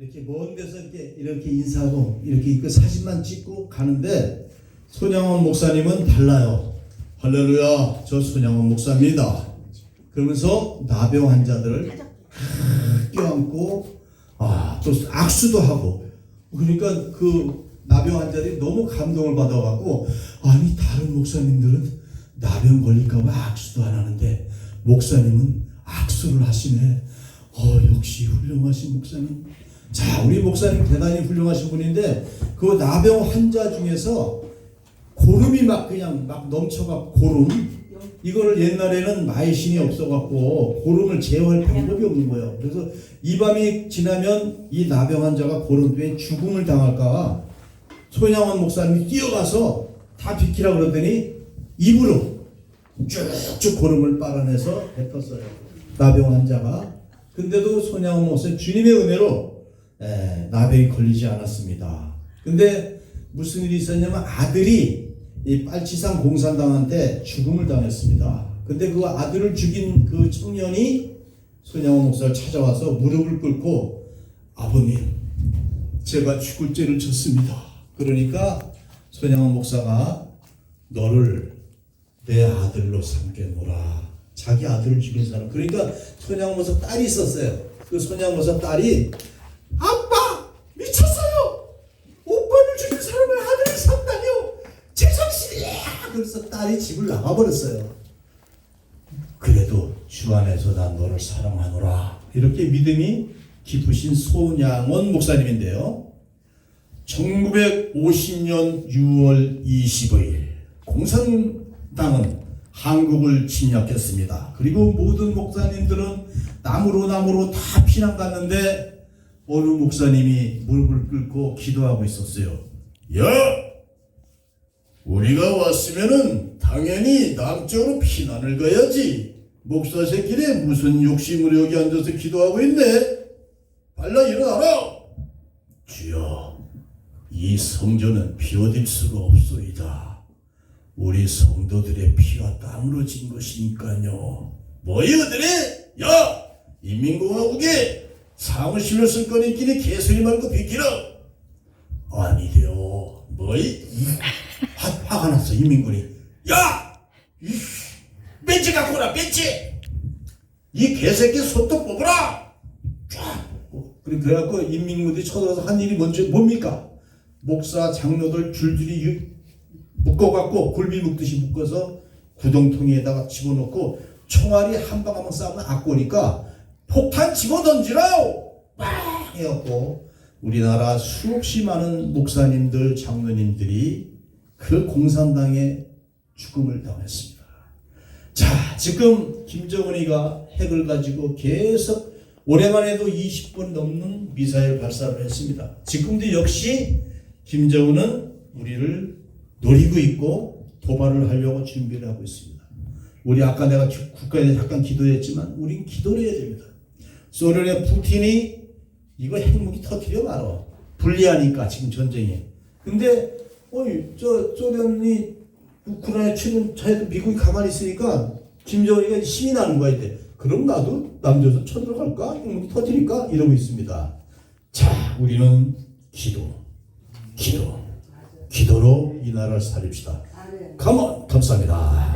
이렇게 먼 데서 이렇게 이렇게 인사하고 이렇게 그 사진만 찍고 가는데 손양원 목사님은 달라요. 할렐루야, 저 손양원 목사입니다. 그러면서 나병 환자들을 껴안고 아, 또 악수도 하고 그러니까 그 나병 환자들이 너무 감동을 받아갖고 아니 다른 목사님들은 나병 걸릴까봐 악수도 안 하는데 목사님은 악수를 하시네. 어 역시 훌륭하신 목사님. 자 우리 목사님 대단히 훌륭하신 분인데 그 나병 환자 중에서 고름이 막 그냥 막 넘쳐가 고름 이거를 옛날에는 마이신이 없어갖고 고름을 제어할 방법이 없는 거예요. 그래서 이 밤이 지나면 이 나병 환자가 고름에 죽음을 당할까 손양원 목사님이 뛰어가서 다 비키라 그러더니 입으로 쭉쭉 고름을 빨아내서 뱉었어요. 나병 환자가. 근데도 손양원 목사님 주님의 은혜로 에, 나병이 걸리지 않았습니다. 근데 무슨 일이 있었냐면 아들이 이 빨치산 공산당한테 죽음을 당했습니다. 근데 그 아들을 죽인 그 청년이 손양원 목사를 찾아와서 무릎을 꿇고 아버님 제가 죽을 죄를 졌습니다. 그러니까 손양원 목사가 너를 내 아들로 삼겠노라. 자기 아들을 죽인 사람. 그러니까 손양원 목사 딸이 있었어요. 그 손양원 목사 딸이 아빠 미쳤어요. 오빠를 죽인 사람을 아들을 삼다뇨. 제정신이야. 그래서 딸이 집을 나가버렸어요. 그래도 주 안에서 난 너를 사랑하노라. 이렇게 믿음이 깊으신 손양원 목사님인데요. 1950년 6월 25일 공산당은 한국을 침략했습니다. 그리고 모든 목사님들은 나무로 나무로 다 피난 갔는데 어느 목사님이 무릎을 꿇고 기도하고 있었어요. 야! 우리가 왔으면은 당연히 남쪽으로 피난을 가야지. 목사 새끼네 무슨 욕심으로 여기 앉아서 기도하고 있네. 빨라 일어나라. 주여, 이 성전은 비워질 수가 없소이다. 우리 성도들의 피와 땀으로 진 것이니까요. 뭐이 어들이? 야! 인민공화국에 사무실로 쓸 거니끼리 개소리 말고 비키라. 아니래요. 뭐이? 이- 화, 화가 났어 인민군이. 야! 이 벤치 갖고 오라 벤치! 이 개새끼 손톱 뽑으라! 쫙 뽑고. 그래- 그래갖고 인민군들이 쳐들어서 한 일이 뭔지 뭡니까? 목사 장로들 줄줄이 유- 묶어갖고 굴비 묶듯이 묶어서 구덩텅이에다가 집어넣고 총알이 한 방 한방 쏴면 아꼬니까 폭탄 집어 던지라요! 빡! 해갖고 우리나라 수없이 많은 목사님들, 장로님들이 그 공산당의 죽음을 당했습니다. 자, 지금 김정은이가 핵을 가지고 계속 올해만 해도 20번 넘는 미사일 발사를 했습니다. 지금도 역시 김정은은 우리를 노리고 있고 도발을 하려고 준비를 하고 있습니다. 우리 아까 내가 기- 국가에 잠깐 기도했지만 우린 기도를 해야 됩니다. 소련의 푸틴이 이거 핵무기 터트려 말어. 불리하니까 지금 전쟁에. 근데 어이 저 소련이 우크라이나 치는 자에도 미국이 가만히 있으니까 김정은이가 힘이 나는 거야 이제. 그럼 나도 남조선 쳐들어갈까? 핵무기 터트릴까? 이러고 있습니다. 자, 우리는 기도, 기도, 기도로 이 나라를 살립시다. 가만 감사합니다.